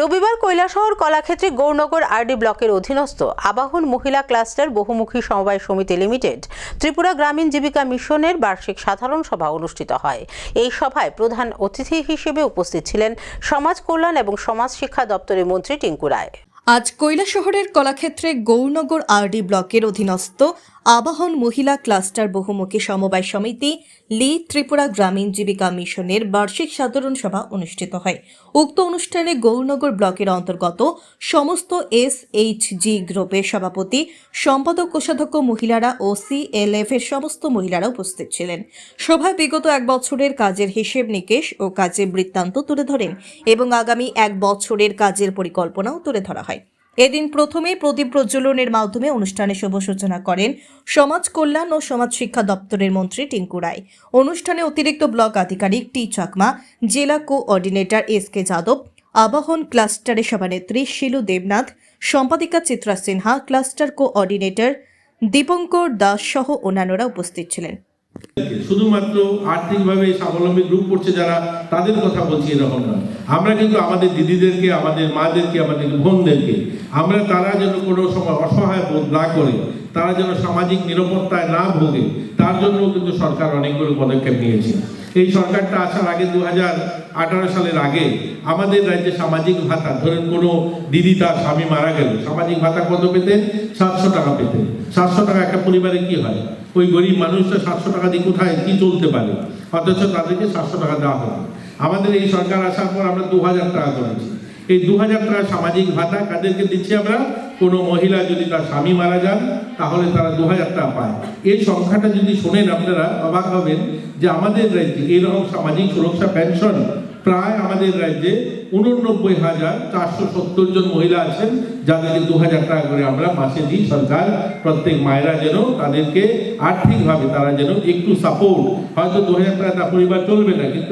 রবিবার কৈলাসহর কলাক্ষেত্রে গৌরনগর আরডি ব্লকের অধীনস্থ আবাহন মহিলা ক্লাস্টার বহুমুখী সমবায় সমিতি লিমিটেড ত্রিপুরা গ্রামীণ জীবিকা মিশনের বার্ষিক সাধারণ সভা অনুষ্ঠিত হয়। এই সভায় প্রধান অতিথি হিসেবে উপস্থিত ছিলেন সমাজ কল্যাণ এবং সমাজ শিক্ষা দপ্তরের মন্ত্রী টিঙ্কু রায়। আজ কৈলাসহরের কলাক্ষেত্রে গৌরনগর আরডি ব্লকের অধীনস্থ আবাহন মহিলা ক্লাস্টার বহুমুখী সমবায় সমিতি, লি ত্রিপুরা গ্রামীণ জীবিকা মিশনের বার্ষিক সাধারণ সভা অনুষ্ঠিত হয়। উক্ত অনুষ্ঠানে গৌরনগর ব্লকের অন্তর্গত সমস্ত এস এইচ জি গ্রুপের সভাপতি, সম্পাদক, কোষাধ্যক্ষ মহিলারা ও সিএলএফ এর সমস্ত মহিলারা উপস্থিত ছিলেন। সভায় বিগত এক বছরের কাজের হিসেব নিকেশ ও কাজের বৃত্তান্ত তুলে ধরেন এবং আগামী এক বছরের কাজের পরিকল্পনাও তুলে ধরা হয়। এদিন প্রথমে প্রদীপ প্রজ্বলনের মাধ্যমে অনুষ্ঠানে শুভ সূচনা করেন সমাজ কল্যাণ ও সমাজ শিক্ষা দপ্তরের মন্ত্রী টিঙ্কু রায়। অনুষ্ঠানে অতিরিক্ত ব্লক আধিকারিক টি চাকমা, জেলা coordinator S K Yadav, Abahan ক্লাস্টারের সভানেত্রী শিলু দেবনাথ, সম্পাদিকা চিত্রা সিনহা, ক্লাস্টার কোঅর্ডিনেটর দীপঙ্কর দাস সহ অন্যান্যরা উপস্থিত ছিলেন। শুধুমাত্র আর্থিকভাবে স্বাবলম্বী গ্রুপ করছে যারা, তাদের কথা বলছি এরকম নয়। আমরা কিন্তু আমাদের দিদিদেরকে, আমাদের মাদেরকে, আমাদের বোনদেরকে, আমরা তারা যেন কোনো সময় অসহায় বোধ না করে, তারা যেন সামাজিক নিরাপত্তায় না ভোগে, তার জন্য কিন্তু সরকার অনেকগুলো পদক্ষেপ নিয়েছে। এই সরকারটা আসার আগে দু হাজার আঠারো সালের আগে আমাদের রাজ্যে সামাজিক ভাতা, ধরেন কোনো দিদি তার স্বামী মারা গেল, সামাজিক ভাতা কত পেতেন? সাতশো টাকা পেতেন। সাতশো টাকা একটা পরিবারে কি হয়? ওই গরিব মানুষটা সাতশো টাকা দিয়ে কোথায়, কি চলতে পারে? অথচ তাদেরকে সাতশো টাকা দেওয়া হয় আমাদের এই সরকার আসার পর আমরা দু হাজার টাকা করেছি। এই দু হাজার টাকা সামাজিক ভাতা কাদেরকে দিচ্ছি আমরা? কোনো মহিলা যদি তার স্বামী মারা যান, তাহলে তারা দু হাজার টাকা পায়। এই সংখ্যাটা যদি শোনেন আপনারা, অবাক হবেন যে আমাদের রাজ্যে এইরকম সামাজিক সুরক্ষা পেনশন প্রায় আমাদের রাজ্যে উননব্বই হাজার চারশো সত্তর জন মহিলা আছেন, যাদেরকে দু হাজার টাকা করে আমরা মাসে দিই। সরকার প্রত্যেক মায়েরা যেন তাদেরকে আর্থিকভাবে তারা যেন একটু সাপোর্ট হয়তো দু হাজার টাকা তার পরিবার চলবে না, কিন্তু